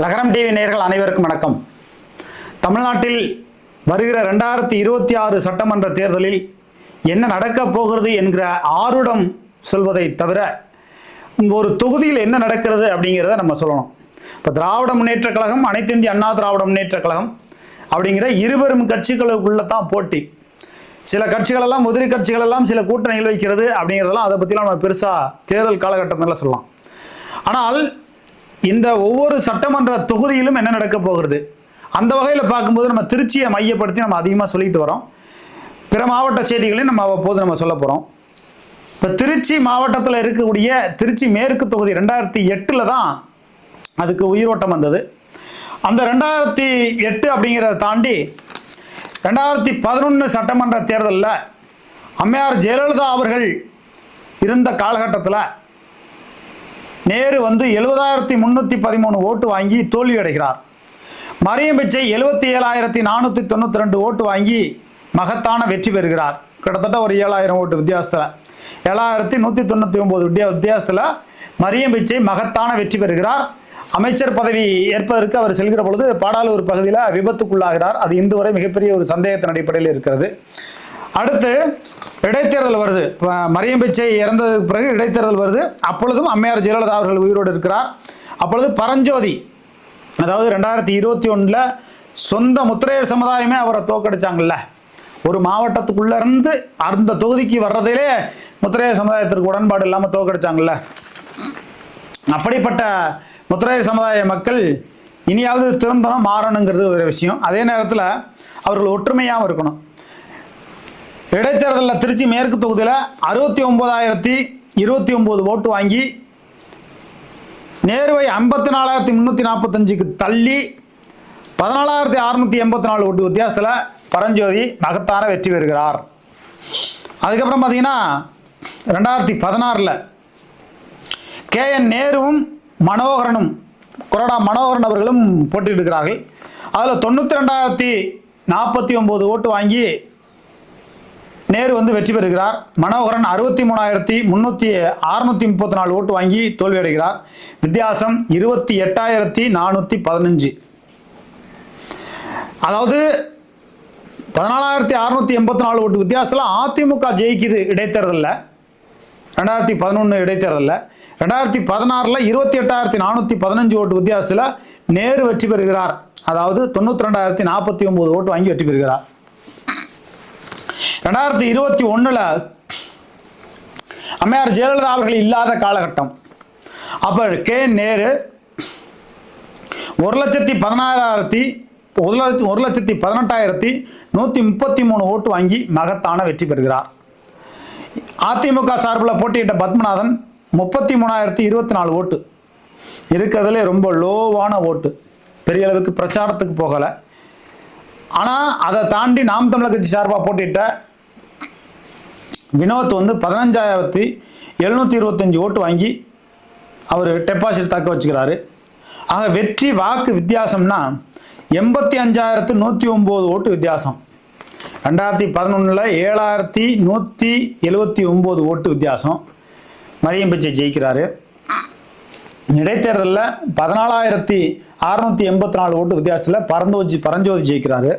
லகரம் டிவி நேயர்கள் அனைவருக்கும் வணக்கம். தமிழ்நாட்டில் வருகிற ரெண்டாயிரத்தி இருபத்தி ஆறு சட்டமன்ற தேர்தலில் என்ன நடக்கப் போகிறது என்கிற ஆருடம் சொல்வதை தவிர ஒரு தொகுதியில் என்ன நடக்கிறது அப்படிங்கிறத நம்ம சொல்லணும். இப்போ திராவிட முன்னேற்றக் கழகம் அனைத்து இந்திய அண்ணா திராவிட முன்னேற்றக் கழகம் அப்படிங்கிற இருவரும் கட்சிகளுக்குள்ள தான் போட்டி. சில கட்சிகளெல்லாம் உதிரி கட்சிகளெல்லாம் சில கூட்டணிகள் வைக்கிறது அப்படிங்கிறதெல்லாம் அதை பற்றிலாம் நம்ம பெருசாக தேர்தல் காலகட்டத்தில் சொல்லலாம். ஆனால் இந்த ஒவ்வொரு சட்டமன்ற தொகுதியிலும் என்ன நடக்க போகிறது? அந்த வகையில் பார்க்கும்போது நம்ம திருச்சியை மையப்படுத்தி நம்ம அதிகமாக சொல்லிட்டு வரோம். பிற மாவட்ட செய்திகளையும் நம்ம அவ்வப்போது நம்ம சொல்ல போகிறோம் இப்போ திருச்சி மாவட்டத்தில் இருக்கக்கூடிய திருச்சி மேற்கு தொகுதி ரெண்டாயிரத்தி எட்டில் தான் அதுக்கு உயிரோட்டம் வந்தது. அந்த ரெண்டாயிரத்தி எட்டு அப்படிங்கிறத தாண்டி ரெண்டாயிரத்தி பதினொன்று சட்டமன்ற தேர்தலில் அம்மையார் ஜெயலலிதா அவர்கள் இருந்த காலகட்டத்தில் நேரு வந்து எழுபதாயிரத்தி முந்நூற்றி பதிமூணு ஓட்டு வாங்கி தோல்வியடைகிறார். மரியம் பிச்சை எழுபத்தி ஏழாயிரத்தி நானூற்றி தொண்ணூற்றி ரெண்டு ஓட்டு வாங்கி மகத்தான வெற்றி பெறுகிறார். கிட்டத்தட்ட ஒரு ஏழாயிரம் ஓட்டு வித்தியாசத்தில். ஏழாயிரத்தி நூற்றி தொண்ணூற்றி ஒம்பது வித்தியா வித்தியாசத்தில் மரியம் பிச்சை மகத்தான வெற்றி பெறுகிறார். அமைச்சர் பதவி ஏற்பதற்கு அவர் செல்கிற பொழுது பாடாலூர் பகுதியில் விபத்துக்குள்ளாகிறார். அது இன்று வரை மிகப்பெரிய ஒரு சந்தேகத்தின் அடிப்படையில் இருக்கிறது. அடுத்து இடைத்தேர்தல் வருது. மரியம் பிச்சை இறந்ததுக்கு பிறகு இடைத்தேர்தல் வருது. அப்பொழுதும் அம்மையார் ஜெயலலிதா அவர்கள் உயிரோடு இருக்கிறார். அப்பொழுது பரஞ்சோதி அதாவது ரெண்டாயிரத்தி இருபத்தி ஒன்றில் சொந்த முத்திரையர் சமுதாயமே அவரை தோக்கடிச்சாங்கல்ல ஒரு மாவட்டத்துக்குள்ளேருந்து அந்த தொகுதிக்கு வர்றதிலே முத்திரையர் சமுதாயத்திற்கு உடன்பாடு இல்லாமல் தோக்கடிச்சாங்கல்ல அப்படிப்பட்ட முத்திரையர் சமுதாய மக்கள் இனியாவது திருந்தனம் மாறணுங்கிறது ஒரு விஷயம். அதே நேரத்தில் அவர்கள் ஒற்றுமையாகவும் இருக்கணும். இடைத்தேர்தலில் திருச்சி மேற்கு தொகுதியில் அறுபத்தி ஒன்பதாயிரத்தி இருபத்தி ஒம்பது ஓட்டு வாங்கி நேருவை ஐம்பத்தி நாலாயிரத்தி முந்நூற்றி நாற்பத்தஞ்சுக்கு தள்ளி பதினாலாயிரத்தி அறுநூற்றி எண்பத்தி நாலு ஓட்டு வித்தியாசத்தில் பரஞ்சோதி மகத்தான வெற்றி பெறுகிறார். அதுக்கப்புறம் பார்த்தீங்கன்னா ரெண்டாயிரத்தி பதினாறில் கே என் நேருவும் மனோகரனும் கொரோனா மனோகரன் அவர்களும் போட்டியிடுகிறார்கள். அதில் தொண்ணூற்றி ரெண்டாயிரத்தி நாற்பத்தி ஒம்பது ஓட்டு வாங்கி நேரு வந்து வெற்றி பெறுகிறார். மனோகரன் அறுபத்தி மூணாயிரத்தி முந்நூற்றி அறுநூற்றி முப்பத்தி நாலு ஓட்டு வாங்கி தோல்வியடைகிறார். வித்தியாசம் இருபத்தி எட்டாயிரத்தி நானூற்றி பதினஞ்சு. அதாவது பதினாலாயிரத்தி அறுநூற்றி எண்பத்தி நாலு ஓட்டு வித்தியாசத்தில் அதிமுக ஜெயிக்குது இடைத்தேர்தலில். ரெண்டாயிரத்தி பதினொன்று இடைத்தேர்தலில். ரெண்டாயிரத்தி பதினாறில் இருபத்தி எட்டாயிரத்தி நானூற்றி பதினஞ்சு ஓட்டு வித்தியாசத்தில் நேரு வெற்றி பெறுகிறார். அதாவது தொண்ணூற்றி ரெண்டாயிரத்தி நாற்பத்தி ஒம்பது ஓட்டு வாங்கி வெற்றி பெறுகிறார். ரெண்டாயிரத்தி இருபத்தி ஒன்றில் அம்மையார் ஜெயலலிதா அவர்கள் இல்லாத காலகட்டம். அப்போ கே நேரு ஒரு லட்சத்தி பதினாறாயிரத்தி ஒரு லட்சத்தி ஒரு லட்சத்தி பதினெட்டாயிரத்தி நூற்றி முப்பத்தி மூணு ஓட்டு வாங்கி மகத்தான வெற்றி பெறுகிறார். அதிமுக சார்பில் போட்டியிட்ட பத்மநாதன் முப்பத்தி மூணாயிரத்தி இருபத்தி நாலு ஓட்டு. இருக்கிறதுலே ரொம்ப லோவான ஓட்டு. பெரிய அளவுக்கு பிரச்சாரத்துக்கு போகலை. ஆனால் அதை தாண்டி நாம் தமிழர் கட்சி சார்பாக போட்டிட்ட வினோத் வந்து பதினஞ்சாயிரத்தி எழுநூற்றி இருபத்தஞ்சி ஓட்டு வாங்கி அவர் டெபாசிட் தக்க வச்சுக்கிறாரு. ஆக வெற்றி வாக்கு வித்தியாசம்னா எண்பத்தி அஞ்சாயிரத்து நூற்றி ஒம்பது ஓட்டு வித்தியாசம். ரெண்டாயிரத்தி பதினொன்றில் ஏழாயிரத்தி நூற்றி எழுபத்தி ஒம்பது ஓட்டு வித்தியாசம். மரியம் பிச்சை ஜெயிக்கிறாரு. இடைத்தேர்தலில் பதினாலாயிரத்தி அறுநூத்தி எண்பத்தி நாலு ஓட்டு வித்தியாசத்தில் பரந்தோஜி பரஞ்சோதி ஜெயிக்கிறாரு.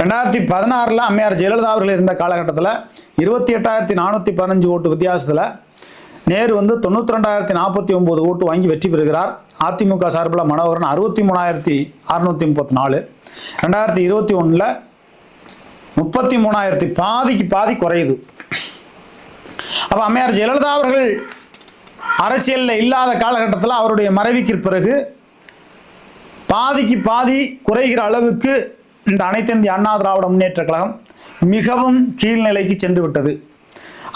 ரெண்டாயிரத்தி பதினாறில் அம்மையார் ஜெயலலிதா அவர்கள் இருந்த காலகட்டத்தில் இருபத்தி எட்டாயிரத்தி நானூற்றி பதினஞ்சு ஓட்டு வித்தியாசத்தில் நேரு வந்து தொண்ணூற்றி ரெண்டாயிரத்தி நாற்பத்தி ஒம்பது ஓட்டு வாங்கி வெற்றி பெறுகிறார். அதிமுக சார்பில் மனோகரன் அறுபத்தி மூணாயிரத்தி அறுநூற்றி முப்பத்தி நாலு. ரெண்டாயிரத்தி இருபத்தி ஒன்றில் முப்பத்தி மூணாயிரத்தி பாதிக்கு பாதி குறையுது. அப்போ அம்மையார் ஜெயலலிதா அவர்கள் அரசியலில் இல்லாத காலகட்டத்தில் அவருடைய மறைவுக்கு பிறகு பாதிக்கு பாதி குறைகிற அளவுக்கு இந்த அனைத்திந்திய அண்ணா திராவிட முன்னேற்ற கழகம் மிகவும் கீழ்நிலைக்கு சென்று விட்டது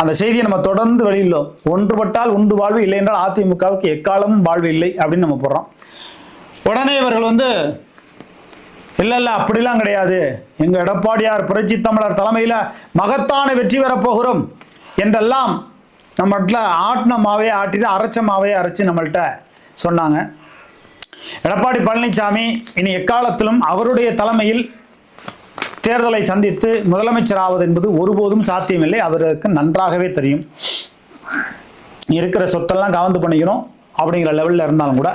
அந்த செய்தியை நம்ம தொடர்ந்து வெளியிடலாம் ஒன்றுபட்டால் உண்டு வாழ்வு இல்லை என்றால் அதிமுகவுக்கு எக்காலமும் வாழ்வு இல்லை அப்படின்னு நம்ம போடுறோம். உடனே இவர்கள் வந்து இல்லை இல்லை அப்படிலாம் கிடையாது. எங்கள் எடப்பாடியார் புரட்சி தமிழர் தலைமையில் மகத்தான வெற்றி பெறப் போகிறோம் என்றெல்லாம் நம்மகிட்ட ஆட்டின மாவே ஆட்டிட்டு அரைச்ச மாவே அரைச்சு நம்மள்கிட்ட சொன்னாங்க. எடப்பாடி பழனிசாமி இனி எக்காலத்திலும் அவருடைய தலைமையில் தேர்தலை சந்தித்து முதலமைச்சர் ஆவது என்பது ஒருபோதும் சாத்தியமில்லை. அவருக்கு நன்றாகவே தெரியும். இருக்கிற சொத்தெல்லாம் கவர்ந்து பண்ணிக்கணும் அப்படிங்கிற லெவலில் இருந்தாலும் கூட.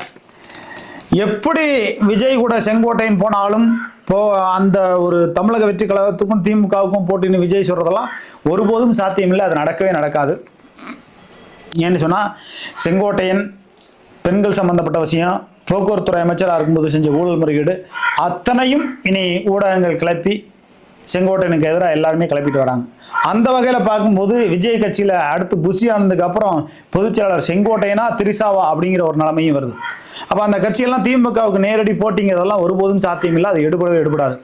எப்படி விஜய் கூட செங்கோட்டையின் போனாலும் போ அந்த ஒரு தமிழக வெற்றி கழகத்துக்கும் திமுகவுக்கும் போட்டின்னு விஜய் சொல்கிறதெல்லாம் ஒருபோதும் சாத்தியமில்லை. அது நடக்கவே நடக்காது. ஏன்னு சொன்னால் செங்கோட்டையன் பெண்கள் சம்பந்தப்பட்ட விஷயம் போக்குவரத்துறை அமைச்சராக இருக்கும்போது செஞ்ச ஊழல் முறைகேடு அத்தனையும் இனி ஊடகங்கள் கிளப்பி செங்கோட்டையனுக்கு எதிராக எல்லாருமே கிளப்பிட்டு வராங்க. அந்த வகையில் பார்க்கும்போது விஜய் கட்சியில் அடுத்து புஷி ஆனதுக்கு அப்புறம் பொதுச்செயலாளர் செங்கோட்டையனா திரிசாவா அப்படிங்கிற ஒரு நிலைமையும் வருது. அப்போ அந்த கட்சியெல்லாம் திமுகவுக்கு நேரடி போட்டிங்கிறதெல்லாம் ஒருபோதும் சாத்தியமில்லை அது எடுபடவே எடுபடாது.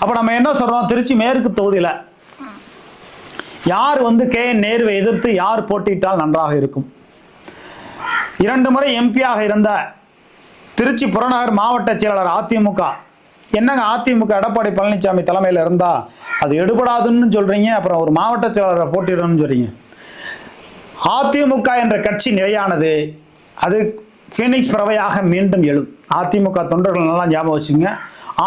அப்போ நம்ம என்ன சொல்கிறோம் திருச்சி மேற்கு தொகுதியில் யார் வந்து கே என் நேருவை எதிர்த்து யார் போட்டியிட்டால் நன்றாக இருக்கும்? இரண்டு முறை எம்பியாக இருந்த திருச்சி புறநகர் மாவட்ட செயலாளர் அதிமுக. என்னங்க அதிமுக எடப்பாடி பழனிசாமி தலைமையில் இருந்தா அது எடுபடாதுன்னு சொல்றீங்க அப்புறம் ஒரு மாவட்ட செயலாளரை போட்டிடணும்னு சொல்றீங்க. அதிமுக என்ற கட்சி நிலையானது அது ஃபீனிக்ஸ் பறவையாக மீண்டும் எழும். அதிமுக தொண்டர்கள் நல்லா ஞாபகம் வச்சுங்க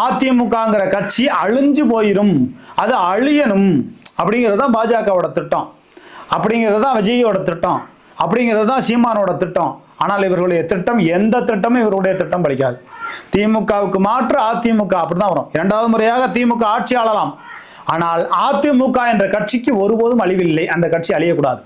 அதிமுகங்கிற கட்சி அழிஞ்சு போயிடும் அது அழியணும். அப்படிங்கிறது தான் பாஜகவோட திட்டம். அப்படிங்கிறது தான் விஜயோட திட்டம். அப்படிங்கிறது தான் சீமானோட திட்டம். ஆனால் இவர்களுடைய திட்டம் எந்த திட்டமும் இவருடைய திட்டம் படிக்காது திமுகவுக்கு மாற்று அதிமுக அப்படிதான் வரும். இரண்டாவது முறையாக திமுக ஆட்சி ஆளலாம். ஆனால் அதிமுக என்ற கட்சிக்கு ஒருபோதும் அழிவில்லை. அந்த கட்சி அழியக்கூடாது.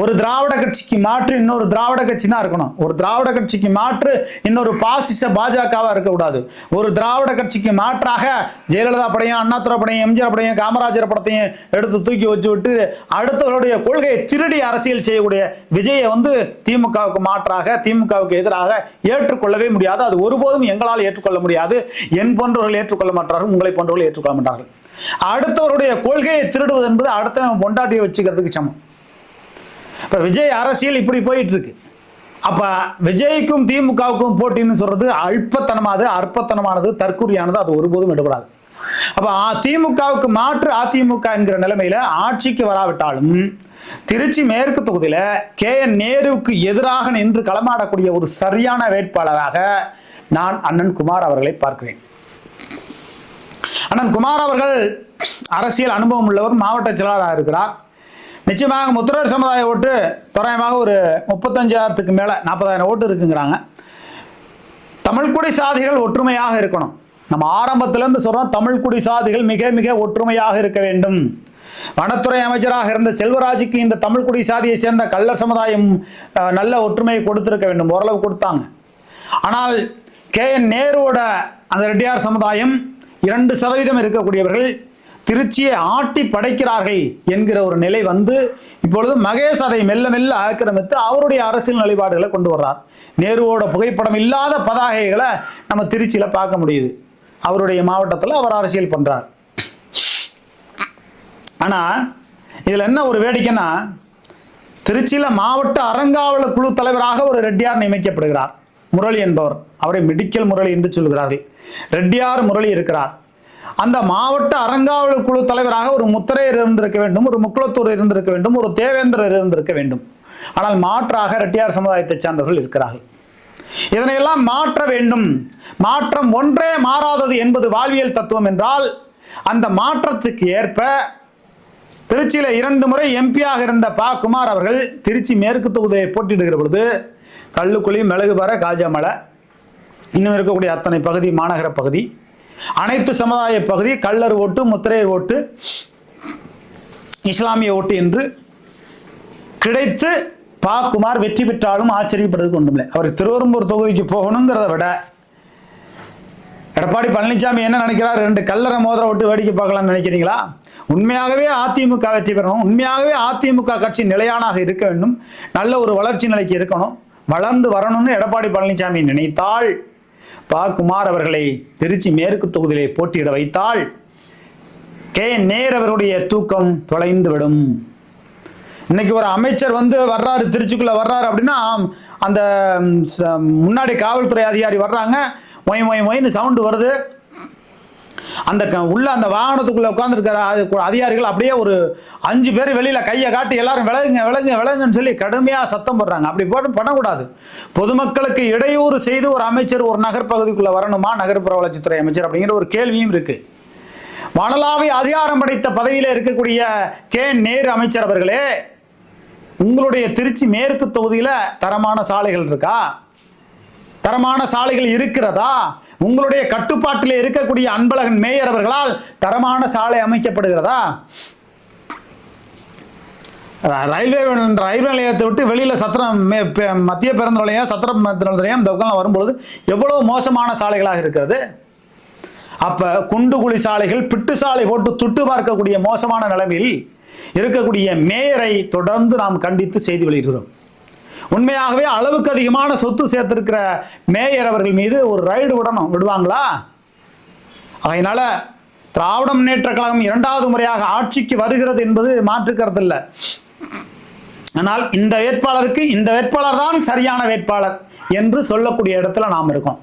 ஒரு திராவிட கட்சிக்கு மாற்று இன்னொரு திராவிட கட்சி தான் இருக்கணும். ஒரு திராவிட கட்சிக்கு மாற்று இன்னொரு பாசிச பாஜகவா இருக்கக்கூடாது. ஒரு திராவிட கட்சிக்கு மாற்றாக ஜெயலலிதா படையும் அண்ணாத்துறை படையும் எம்ஜிஆர் படையும் காமராஜர் படத்தையும் எடுத்து தூக்கி வச்சு விட்டு அடுத்தவருடைய கொள்கையை திருடி அரசியல் செய்யக்கூடிய விஜயை வந்து திமுகவுக்கு மாற்றாக திமுகவுக்கு எதிராக ஏற்றுக்கொள்ளவே முடியாது. அது ஒருபோதும் எங்களால் ஏற்றுக்கொள்ள முடியாது. என் போன்றவர்கள் ஏற்றுக்கொள்ள மாட்டார்கள் உங்களை போன்றவர்கள் ஏற்றுக்கொள்ள மாட்டார்கள். அடுத்தவருடைய கொள்கையை திருடுவது என்பது அடுத்தவன் பொண்டாட்டியை வச்சுக்கிறதுக்கு சமம். இப்போ விஜய் அரசியல் இப்படி போயிட்டு இருக்கு அப்ப விஜய்க்கும் திமுகவுக்கும் போட்டின்னு சொல்றது அல்பத்தனமானது அற்பத்தனமானது தற்குறியானது அது ஒருபோதும் எடுபடாது அப்ப அ- திமுகவுக்கு மாற்று அதிமுக என்கிற நிலைமையில ஆட்சிக்கு வராவிட்டாலும் திருச்சி மேற்கு தொகுதியில கே. என். நேருவுக்கு எதிராக நின்று களமாடக்கூடிய ஒரு சரியான வேட்பாளராக நான் அண்ணன் குமார் அவர்களை பார்க்கிறேன். அண்ணன் குமார் அவர்கள் அரசியல் அனுபவம் உள்ளவர் மாவட்ட செயலாளராக இருக்கிறார். நிச்சயமாக முத்திரர் சமுதாய ஓட்டு தோராயமாக ஒரு முப்பத்தஞ்சாயிரத்துக்கு மேலே நாற்பதாயிரம் ஓட்டு இருக்குங்கிறாங்க. தமிழ்குடி சாதிகள் ஒற்றுமையாக இருக்கணும். நம்ம ஆரம்பத்திலேருந்து சொல்கிறோம் தமிழ்குடி சாதிகள் மிக மிக ஒற்றுமையாக இருக்க வேண்டும். வனத்துறை அமைச்சராக இருந்த செல்வராஜுக்கு இந்த தமிழ்குடி சாதியை சேர்ந்த கள்ளர் சமுதாயம் நல்ல ஒற்றுமையை கொடுத்துருக்க வேண்டும் ஓரளவு கொடுத்தாங்க. ஆனால் கே என் நேருவோட அந்த ரெட்டியார் சமுதாயம் இரண்டு சதவீதம் இருக்கக்கூடியவர்கள் திருச்சியை ஆட்டி படைக்கிறார்கள் என்கிற ஒரு நிலை வந்து இப்பொழுது மகேஷ் அதை மெல்ல மெல்ல ஆக்கிரமித்து அவருடைய அரசியல் நிலைப்பாடுகளை கொண்டு வர்றார். நேருவோட புகைப்படம் இல்லாத பதாகைகளை நம்ம திருச்சியில் பார்க்க முடியுது. அவருடைய மாவட்டத்தில் அவர் அரசியல் பண்றார். ஆனால் இதில் என்ன ஒரு வேடிக்கைன்னா திருச்சியில் மாவட்ட அறங்காவலர் குழு தலைவராக ஒரு ரெட்டியார் நியமிக்கப்படுகிறார். முரளி என்பவர். அவரை மெடிக்கல் முரளி என்று சொல்கிறார்கள் ரெட்டியார் முரளி இருக்கிறார். அந்த மாவட்ட அறங்காவலர் குழு தலைவராக ஒரு முத்திரையர் இருந்திருக்க வேண்டும் ஒரு முக்குளத்தூர் இருந்திருக்க வேண்டும் ஒரு தேவேந்திரர் இருந்திருக்க வேண்டும். ஆனால் மாற்றாக ரெட்டியார் சமுதாயத்தைச் சார்ந்தவர்கள் இருக்கிறார்கள். இதனையெல்லாம் மாற்ற வேண்டும். மாற்றம் ஒன்றே மாறாதது என்பது வாழ்வியல் தத்துவம் என்றால் அந்த மாற்றத்துக்கு ஏற்ப திருச்சியில் இரண்டு முறை எம்பியாக இருந்த பா. குமார் அவர்கள் திருச்சி மேற்கு தொகுதியை போட்டியிடுகிற பொழுது கல்லுக்குழி மிளகுபர காஜாமலை இன்னும் இருக்கக்கூடிய அத்தனை பகுதி மாநகர பகுதி அனைத்து சமுதாய பகுதி கள்ளர் ஓட்டு முத்திரையர் ஓட்டு இஸ்லாமிய ஓட்டு என்று கிடைத்து பா குமார் வெற்றி பெற்றாலும் ஆச்சரியப்படுறதுக்கு ஒன்றுமில்லை. அவர் திருவெரும்பூர் தொகுதிக்கு போகணுங்கிறத விட எடப்பாடி பழனிசாமி என்ன நினைக்கிறார்? ரெண்டு கல்லறை மோதிர விட்டு வேடிக்கை பார்க்கலாம்னு நினைக்கிறீங்களா? உண்மையாகவே அதிமுக வெற்றி பெறணும். உண்மையாகவே அதிமுக கட்சி நிலையானாக இருக்க வேண்டும். நல்ல ஒரு வளர்ச்சி நிலைக்கு இருக்கணும். வளர்ந்து வரணும்னு எடப்பாடி பழனிசாமி நினைத்தால் பா குமார் அவர்களை திருச்சி மேற்கு தொகுதியிலே போட்டியிட வைத்தால் கே நேர் அவருடைய தூக்கம் தொலைந்து விடும் இன்னைக்கு ஒரு அமைச்சர் வந்து வர்றாரு திருச்சிக்குள்ள வர்றாரு அப்படின்னா அந்த ச- முன்னாடி காவல்துறை அதிகாரி வர்றாங்க ஒய் மொய் மொயின்னு சவுண்டு வருது. அந்த க- உள்ள அந்த வாகனத்துக்குள்ள உட்காந்துருக்கிற அதிகாரிகள் அப்படியே ஒரு அஞ்சு பேர் வெளியில கையை காட்டி எல்லாரும் விலகுங்க விலகுங்க விலகுங்கன்னு சொல்லி கடுமையா சத்தம் போடுறாங்க. அப்படி போட்டு பண்ணக்கூடாது. பொதுமக்களுக்கு இடையூறு செய்து ஒரு அமைச்சர் ஒரு நகர்ப்பகுதிக்குள்ள வரணுமா? நகர்ப்புற வளர்ச்சித்துறை அமைச்சர் அப்படிங்கிற ஒரு கேள்வியும் இருக்கு. வானளாவிய அதிகாரம் படைத்த பதவியில் இருக்கக்கூடிய கே. நேரு அமைச்சர் அவர்களே உங்களுடைய திருச்சி மேற்கு தொகுதியில தரமான சாலைகள் இருக்கா? தரமான சாலைகள் இருக்கிறதா? உங்களுடைய கட்டுப்பாட்டில் இருக்கக்கூடிய அன்பழகன் மேயர் அவர்களால் தரமான சாலை அமைக்கப்படுகிறதா? ரயில்வே ரயில்வே நிலையத்தை விட்டு வெளியில் சத்திரம் மே- மத்திய பேருந்து நிலையம் சத்திரம் பேருந்து நிலையம் இந்த வரும்பொழுது எவ்வளோ மோசமான சாலைகளாக இருக்கிறது? அப்போ குண்டு குழி சாலைகள் பிட்டு சாலை போட்டு துட்டு பார்க்கக்கூடிய மோசமான நிலைமையில் இருக்கக்கூடிய மேயரை தொடர்ந்து நாம் கண்டித்து செய்தி வெளியிடுகிறோம். உண்மையாகவே அளவுக்கு அதிகமான சொத்து சேர்த்திருக்கிற மேயர் அவர்கள் மீது ஒரு ரைடு விடணும் விடுவாங்களா? அதனால திராவிட முன்னேற்ற கழகம் இரண்டாவது முறையாக ஆட்சிக்கு வருகிறது என்பது மாற்றுக்கிறது இல்லை ஆனால் இந்த வேட்பாளருக்கு இந்த வேட்பாளர் தான் சரியான வேட்பாளர் என்று சொல்லக்கூடிய இடத்துல நாம் இருக்கோம்.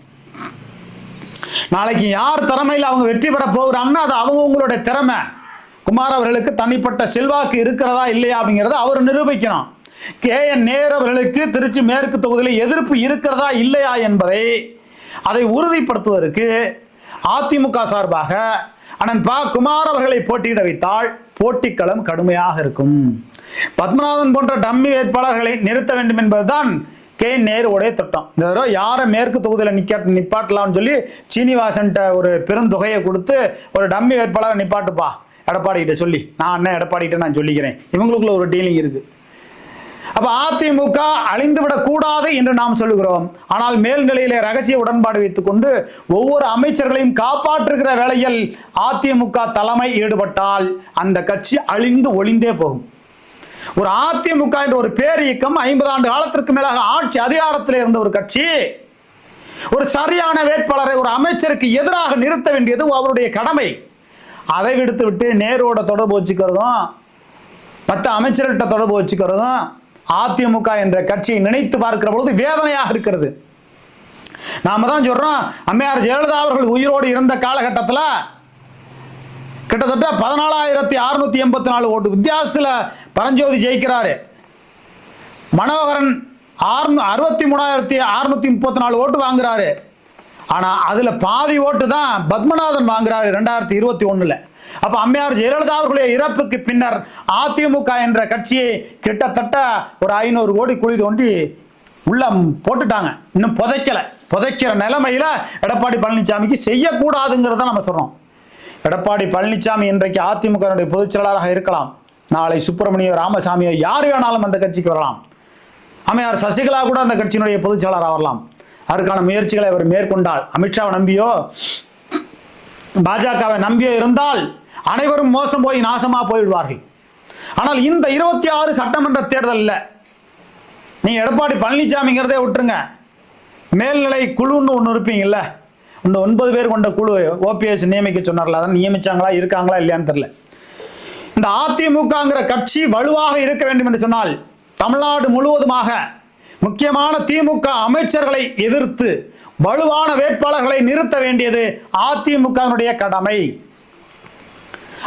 நாளைக்கு யார் திறமையில் அவங்க வெற்றி பெற போகிறாங்கன்னா அது அவங்கவுங்களுடைய திறமை. குமார் அவர்களுக்கு தனிப்பட்ட செல்வாக்கு இருக்கிறதா இல்லையா அப்படிங்கிறத அவர் நிரூபிக்கணும். கே என் நேர் அவர்களுக்கு திருச்சி மேற்கு தொகுதியில் எதிர்ப்பு இருக்கிறதா இல்லையா என்பதை அதை உறுதிப்படுத்துவதற்கு அதிமுக சார்பாக அண்ணன் பா. குமார் அவர்களை போட்டியிட வைத்தால் போட்டிக்களம் கடுமையாக இருக்கும். பத்மநாதன் போன்ற டம்மி வேட்பாளர்களை நிறுத்த வேண்டும் என்பதுதான் கே நேருடைய திட்டம். இந்த தடவை யாரை மேற்கு தொகுதியில் நிக்க நிப்பாட்டலாம்னு சொல்லி சீனிவாசன்ட்ட ஒரு பெருந்தொகையை கொடுத்து ஒரு டம்மி வேட்பாளரை நிப்பாட்டுப்பா எடப்பாடி கிட்ட சொல்லி. நான் அண்ணன் எடப்பாடி கிட்ட நான் சொல்லிக்கிறேன். இவங்களுக்குள்ள ஒரு டீலிங் இருக்குது அப்போ அதிமுக அழிந்துவிடக் கூடாது என்று நாம் சொல்லுகிறோம். ஆனால் மேல்நிலையிலே ரகசிய உடன்பாடு வைத்துக் கொண்டு ஒவ்வொரு அமைச்சர்களையும் காப்பாற்றுகிற வேளையில் அதிமுக தலைமை ஈடுபட்டால் அந்த கட்சி அழிந்து ஒளிந்தே போகும். ஒரு அதிமுக என்ற ஒரு பேர் இயக்கம் ஐம்பது ஆண்டு காலத்திற்கு மேலாக ஆட்சி அதிகாரத்தில் இருந்த ஒரு கட்சி ஒரு சரியான வேட்பாளரை ஒரு அமைச்சருக்கு எதிராக நிறுத்த வேண்டியது அவருடைய கடமை. அதை விடுத்து விட்டு நேரோட தொடர்பு வச்சுக்கிறதும் மற்ற அமைச்சர்கள்ட்ட தொடர்பு வச்சுக்கிறதும் அதிமுக என்ற கட்சியை நினைத்து பார்க்கிற பொழுது வேதனையாக இருக்கிறது. நாம தான் சொல்றோம் அம்மையார் ஜெயலலிதா அவர்கள் உயிரோடு இருந்த காலகட்டத்தில் கிட்டத்தட்ட பதினாலாயிரத்தி அறுநூத்தி எண்பத்தி நாலு ஓட்டு வித்தியாசத்தில் பரஞ்சோதி ஜெயிக்கிறாரு. மனோகரன் ஆறு அறுபத்தி மூணாயிரத்தி அறுநூத்தி முப்பத்தி நாலு ஓட்டு வாங்குறாரு. ஆனால் அதில் பாதி ஓட்டு தான் பத்மநாதன் வாங்குறாரு ரெண்டாயிரத்தி இருபத்தி ஒன்றில் அப்ப அம்மையார் ஜெயலலிதா அவர்களுடைய இறப்புக்கு பின்னர் அதிமுக என்ற கட்சியை கிட்டத்தட்ட ஒரு ஐநூறு கோடி குழி தோண்டி உள்ள போட்டுட்டாங்க. இன்னும் புதைக்கல. புதைக்கிற நிலைமையில எடப்பாடி பழனிசாமிக்கு செய்யக்கூடாதுங்கிறத நம்ம சொல்றோம். எடப்பாடி பழனிசாமி இன்றைக்கு அதிமுக பொதுச் செயலாளராக இருக்கலாம். நாளை சுப்பிரமணிய ராமசாமியோ யார் வேணாலும் அந்த கட்சிக்கு வரலாம். அம்மையார் சசிகலா கூட அந்த கட்சியினுடைய பொதுச் செயலாளராக வரலாம். அதற்கான முயற்சிகளை அவர் மேற்கொண்டால் அமித்ஷாவை நம்பியோ பாஜகவை நம்பியோ இருந்தால் அனைவரும் மோசம் போய் நாசமாக போய்விடுவார்கள் ஆனால் இந்த இருபத்தி ஆறு சட்டமன்ற தேர்தலில் நீ எடப்பாடி பழனிசாமிங்கிறதே விட்டுருங்க. மேல்நிலை குழுன்னு ஒன்று இருப்பீங்கல்ல இந்த ஒன்பது பேர் கொண்ட குழு ஓபிஎஸ் நியமிக்க சொன்னார்ல அதான் நியமிச்சாங்களா இருக்காங்களா இல்லையான்னு தெரியல. இந்த அதிமுகங்கிற கட்சி வலுவாக இருக்க வேண்டும் என்று சொன்னால் தமிழ்நாடு முழுவதுமாக முக்கியமான திமுக அமைச்சர்களை எதிர்த்து வலுவான வேட்பாளர்களை நிறுத்த வேண்டியது அதிமுகவினுடைய கடமை.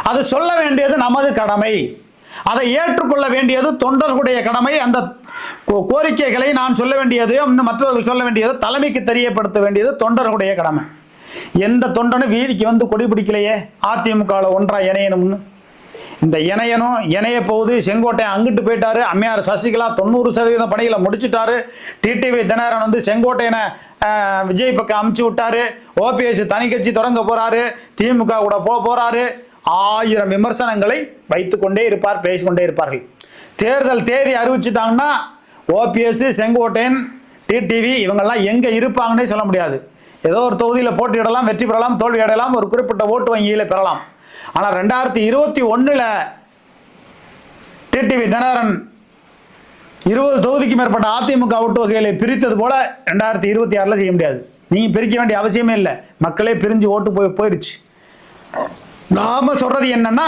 அது சொல்ல வேண்டியது நமது கடமை. அதை ஏற்றுக்கொள்ள வேண்டியது தொண்டர்களுடைய கடமை. அந்த கோ- கோரிக்கைகளை நான் சொல்ல வேண்டியது இன்னும் மற்றவர்கள் சொல்ல வேண்டியது தலைமைக்கு தெரியப்படுத்த வேண்டியது தொண்டர்களுடைய கடமை. எந்த தொண்டனும் வீதிக்கு வந்து கொடி பிடிக்கலையே? அதிமுகவில் ஒன்றா இணையணும்னு. இந்த இணையனும் இணைய போகுது. செங்கோட்டை அங்கிட்டு போயிட்டாரு. அம்மையார் சசிகலா தொண்ணூறு சதவீதம் பணிகளை முடிச்சுட்டாரு. டிடிவி தினகரன் வந்து செங்கோட்டையனை விஜய் பக்கம் அமுச்சு விட்டாரு. ஓபிஎஸ் தனி கட்சி தொடங்க போறாரு. திமுக கூட போக போறாரு. ஆயிரம் விமர்சனங்களை வைத்துக்கொண்டே இருப்பார் பேசிக்கொண்டே இருப்பார்கள். தேர்தல் தேதி அறிவிச்சிட்டாங்கன்னா ஓபிஎஸ் செங்கோட்டையன் டிடிவி இவங்கெல்லாம் எங்கே இருப்பாங்கன்னே சொல்ல முடியாது. ஏதோ ஒரு தொகுதியில் போட்டியிடலாம் வெற்றி பெறலாம் தோல்வி அடையலாம் ஒரு குறிப்பிட்ட ஓட்டு வங்கியில் பெறலாம். ஆனால் ரெண்டாயிரத்தி இருபத்தி ஒன்றில் டிடிவி தினகரன் இருபது தொகுதிக்கு மேற்பட்ட அதிமுக ஓட்டு வகைகளை பிரித்தது போல ரெண்டாயிரத்தி இருபத்தி ஆறில் செய்ய முடியாது. நீங்கள் பிரிக்க வேண்டிய அவசியமே இல்லை. மக்களே பிரிஞ்சு ஓட்டு போய் போயிடுச்சு நாம சொல்றது என்னன்னா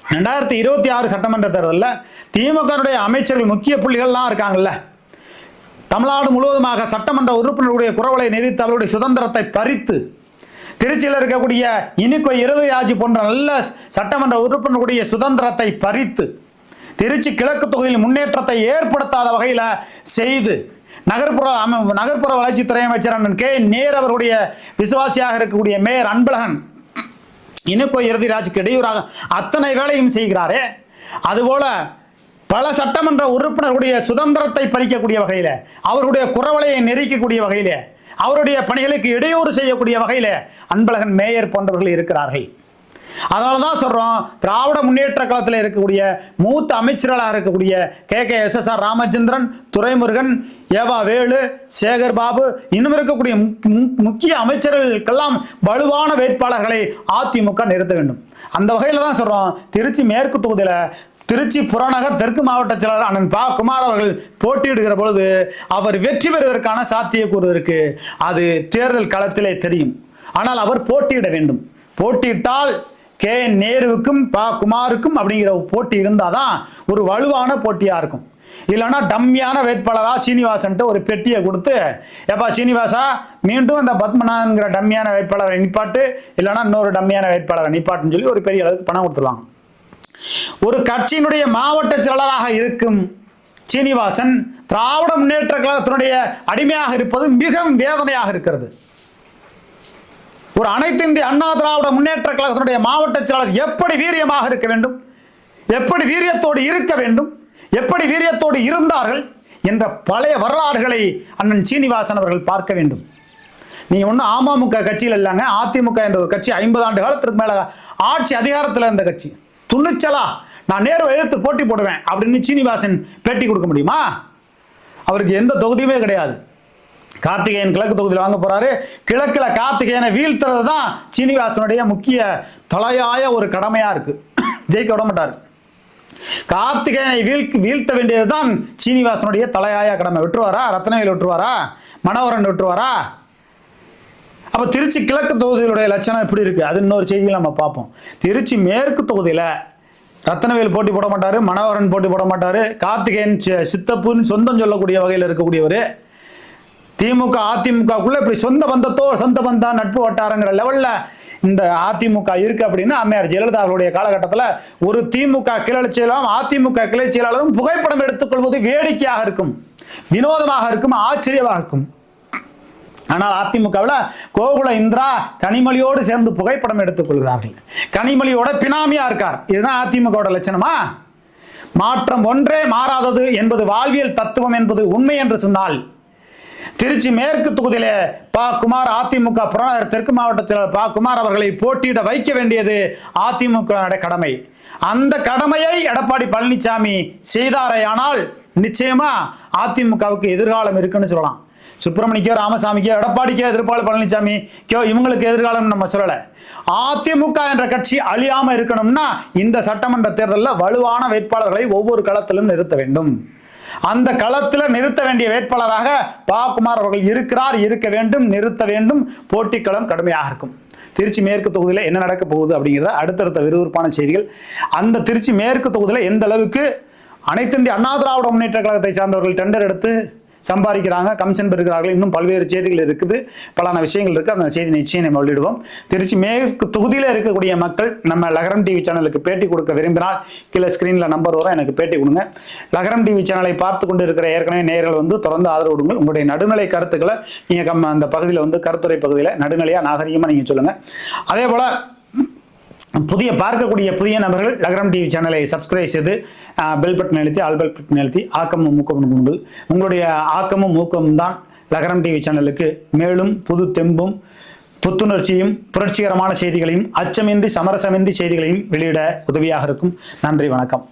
ரெண்டாயிரத்தி இருபத்தி ஆறு சட்டமன்ற தேர்தலில் திமுகனுடைய அமைச்சர்கள் முக்கிய புள்ளிகள்லாம் இருக்காங்கல்ல. தமிழ்நாடு முழுவதுமாக சட்டமன்ற உறுப்பினருடைய குரவலை நிறுத்தி அவருடைய சுதந்திரத்தை பறித்து திருச்சியில் இருக்கக்கூடிய இனிக்கோ இருதயாஜி போன்ற நல்ல சட்டமன்ற உறுப்பினருடைய சுதந்திரத்தை பறித்து திருச்சி கிழக்கு தொகுதியில் முன்னேற்றத்தை ஏற்படுத்தாத வகையில் செய்து நகர்ப்புற அம நகர்ப்புற வளர்ச்சித்துறை அமைச்சர் அண்ணன் கே. நேர் அவருடைய விசுவாசியாக இருக்கக்கூடிய மேயர் அன்பழகன் இனிக்கோ இறுதிராஜுக்கு இடையூறாக அத்தனை வேலையும் செய்கிறாரே. அதுபோல பல சட்டமன்ற உறுப்பினர்களுடைய சுதந்திரத்தை பறிக்கக்கூடிய வகையில் அவருடைய குறவலையை நெருக்கக்கூடிய வகையில் அவருடைய பணிகளுக்கு இடையூறு செய்யக்கூடிய வகையில் அன்பழகன் மேயர் போன்றவர்கள் இருக்கிறார்கள். அதனால தான் சொல்கிறோம் திராவிட முன்னேற்ற காலத்தில் இருக்கக்கூடிய மூத்த அமைச்சர்களாக இருக்கக்கூடிய K. K. S. S. R. Ramachandran Duraimurugan E V Velu Sekar Babu இன்னும் இருக்கக்கூடிய முக்கிய அமைச்சர்களுக்கெல்லாம் வலுவான வேட்பாளர்களை அதிமுக நிறுத்த வேண்டும். அந்த வகையில் தான் சொல்கிறோம் திருச்சி மேற்கு தொகுதியில் திருச்சி புறநகர் தெற்கு மாவட்ட செயலாளர் அண்ணன் பா. குமார் அவர்கள் போட்டியிடுகிற பொழுது அவர் வெற்றி பெறுவதற்கான சாத்தியக்கூறு இருக்கு. அது தேர்தல் களத்திலே தெரியும். ஆனால் அவர் போட்டியிட வேண்டும். போட்டியிட்டால் கே நேருவுக்கும் பா குமாருக்கும் அப்படிங்கிற போட்டி இருந்தால் தான் ஒரு வலுவான போட்டியாக இருக்கும். இல்லைன்னா டம்மியான வேட்பாளராக சீனிவாசன்ட்டு ஒரு பெட்டியை கொடுத்து ஏப்பா சீனிவாசா மீண்டும் அந்த பத்மநாதன்கிற டம்மியான வேட்பாளரை நிப்பாட்டு இல்லைன்னா இன்னொரு டம்மியான வேட்பாளரை நிப்பாட்டுன்னு சொல்லி ஒரு பெரிய அளவுக்கு பணம் கொடுத்துருவாங்க ஒரு கட்சியினுடைய மாவட்ட செயலாளராக இருக்கும் சீனிவாசன் திராவிட முன்னேற்ற கழகத்தினுடைய அடிமையாக இருப்பது மிகவும் வேதனையாக இருக்கிறது. ஒரு அனைத்து இந்திய அண்ணா திராவிட முன்னேற்ற கழகத்தினுடைய மாவட்ட செயலாளர் எப்படி வீரியமாக இருக்க வேண்டும்? எப்படி வீரியத்தோடு இருக்க வேண்டும்? எப்படி வீரியத்தோடு இருந்தார்கள்? என்ற பழைய வரலாறுகளை அண்ணன் சீனிவாசன் அவர்கள் பார்க்க வேண்டும். நீ ஒன்றும் அமமுக கட்சியில் இல்லைங்க. அதிமுக என்ற ஒரு கட்சி ஐம்பது ஆண்டு காலத்திற்கு மேலே ஆட்சி அதிகாரத்தில் இருந்த கட்சி. துணிச்சலா நான் நேரு எதிர்த்து போட்டி போடுவேன் அப்படின்னு சீனிவாசன் பேட்டி கொடுக்க முடியுமா? அவருக்கு எந்த தொகுதியுமே கிடையாது. கார்த்திகேயன் கிழக்கு தொகுதியில் வாங்க போறாரு. கிழக்கில் கார்த்திகேயனை வீழ்த்துறது தான் சீனிவாசனுடைய முக்கிய தலையாய ஒரு கடமையா இருக்கு. ஜெயிக்க விட மாட்டார். கார்த்திகேயனை வீழ்த்து வீழ்த்த வேண்டியது தான் சீனிவாசனுடைய தலையாய கடமை. விட்டுருவாரா? ரத்னவேல் விட்டுருவாரா? மனோகரன் விட்டுருவாரா? அப்போ திருச்சி கிழக்கு தொகுதிகளுடைய லட்சணம் எப்படி இருக்கு? அது இன்னொரு செய்தியில் நம்ம பார்ப்போம். திருச்சி மேற்கு தொகுதியில் ரத்தனவேல் போட்டி போட மாட்டாரு மனோகரன் போட்டி போட மாட்டாரு. கார்த்திகேயன் சித்தப்புன்னு சொந்தம் சொல்லக்கூடிய வகையில் இருக்கக்கூடியவர். திமுக அதிமுகக்குள்ள இப்படி சொந்த பந்தத்தோ சொந்த பந்தம் நட்பு வட்டாரங்கிற லெவல்ல இந்த அதிமுக இருக்கு அப்படின்னு அம்மையார் ஜெயலலிதா அவருடைய காலகட்டத்தில் ஒரு திமுக கிளை செயலாளரும் அதிமுக கிளை செயலாளரும் புகைப்படம் எடுத்துக்கொள்வது வேடிக்கையாக இருக்கும் வினோதமாக இருக்கும் ஆச்சரியமாக இருக்கும். ஆனால் அதிமுகவில் கோகுல இந்திரா கனிமொழியோடு சேர்ந்து புகைப்படம் எடுத்துக்கொள்கிறார்கள். கனிமொழியோட பினாமியா இருக்கார். இதுதான் அதிமுகவோட லட்சணமா? மாற்றம் ஒன்றே மாறாதது என்பது வாழ்வியல் தத்துவம் என்பது உண்மை என்று சொன்னால் திருச்சி மேற்கு தொகுதியிலே பா. குமார் அதிமுக புறநகர் தெற்கு மாவட்ட பா. குமார் அவர்களை போட்டியிட வைக்க வேண்டியது அதிமுக கடமை. அந்த கடமையை எடப்பாடி பழனிசாமி செய்தாரேயானால் நிச்சயமா அதிமுகவுக்கு எதிர்காலம் இருக்குன்னு சொல்லலாம். சுப்பிரமணிக்கோ ராமசாமிக்கோ எடப்பாடிக்கோ எதிர்பாடு பழனிசாமி கோ இவங்களுக்கு எதிர்காலம் நம்ம சொல்லலை. அதிமுக என்ற கட்சி அழியாம இருக்கணும்னா இந்த சட்டமன்ற தேர்தலில் வலுவான வேட்பாளர்களை ஒவ்வொரு களத்திலும் நிறுத்த வேண்டும். அந்த களத்தில் நிறுத்த வேண்டிய வேட்பாளராக பா குமார் அவர்கள் இருக்கிறார் இருக்க வேண்டும் நிறுத்த வேண்டும். போட்டிக்களம் கடுமையாக இருக்கும். திருச்சி மேற்கு தொகுதியில் என்ன நடக்க போகுது அப்படிங்கிறத அடுத்தடுத்த விறுவிறுப்பான செய்திகள். அந்த திருச்சி மேற்கு தொகுதியில் எந்த அளவுக்கு அனைத்து இந்திய அண்ணா திராவிட முன்னேற்ற கழகத்தை சார்ந்தவர்கள் டெண்டர் எடுத்து சம்பாதிக்கிறாங்க கமிஷன் பெறுகிறார்கள். இன்னும் பல்வேறு செய்திகள் இருக்குது. பலான விஷயங்கள் இருக்குது அந்த செய்தி நிச்சயம் நம்ம வெளியிடுவோம். திருச்சி மேற்கு தொகுதியில் இருக்கக்கூடிய மக்கள் நம்ம லகரம் டிவி சேனலுக்கு பேட்டி கொடுக்க விரும்பினால் கீழே ஸ்க்ரீனில் நம்பர் வரும். எனக்கு பேட்டி கொடுங்க. லகரம் டிவி சேனலை பார்த்து கொண்டு இருக்கிற ஏற்கனவே நேர்கள் வந்து தொடர்ந்து ஆதரவு கொடுங்கள். உங்களுடைய நடுநிலை கருத்துக்களை நீங்கள் கம் அந்த பகுதியில் வந்து கருத்துரை பகுதியில் நடுநிலையாக நாகரிகமாக நீங்கள் சொல்லுங்கள் அதே போல் புதிய பார்க்கக்கூடிய புதிய நபர்கள் லகரம் டிவி சேனலை சப்ஸ்கிரைப் செய்து பெல் பட்டன் அழுத்தி ஆல் பெல் பட்டன் அழுத்தி ஆக்கமும் ஊக்கமும் கொடுங்கள் உங்களுடைய ஆக்கமும் ஊக்கமும் தான் லகரம் டிவி சேனலுக்கு மேலும் புது தெம்பும் புத்துணர்ச்சியும் புரட்சிகரமான செய்திகளையும் அச்சமின்றி சமரசமின்றி செய்திகளையும் வெளியிட உதவியாக இருக்கும். நன்றி வணக்கம்.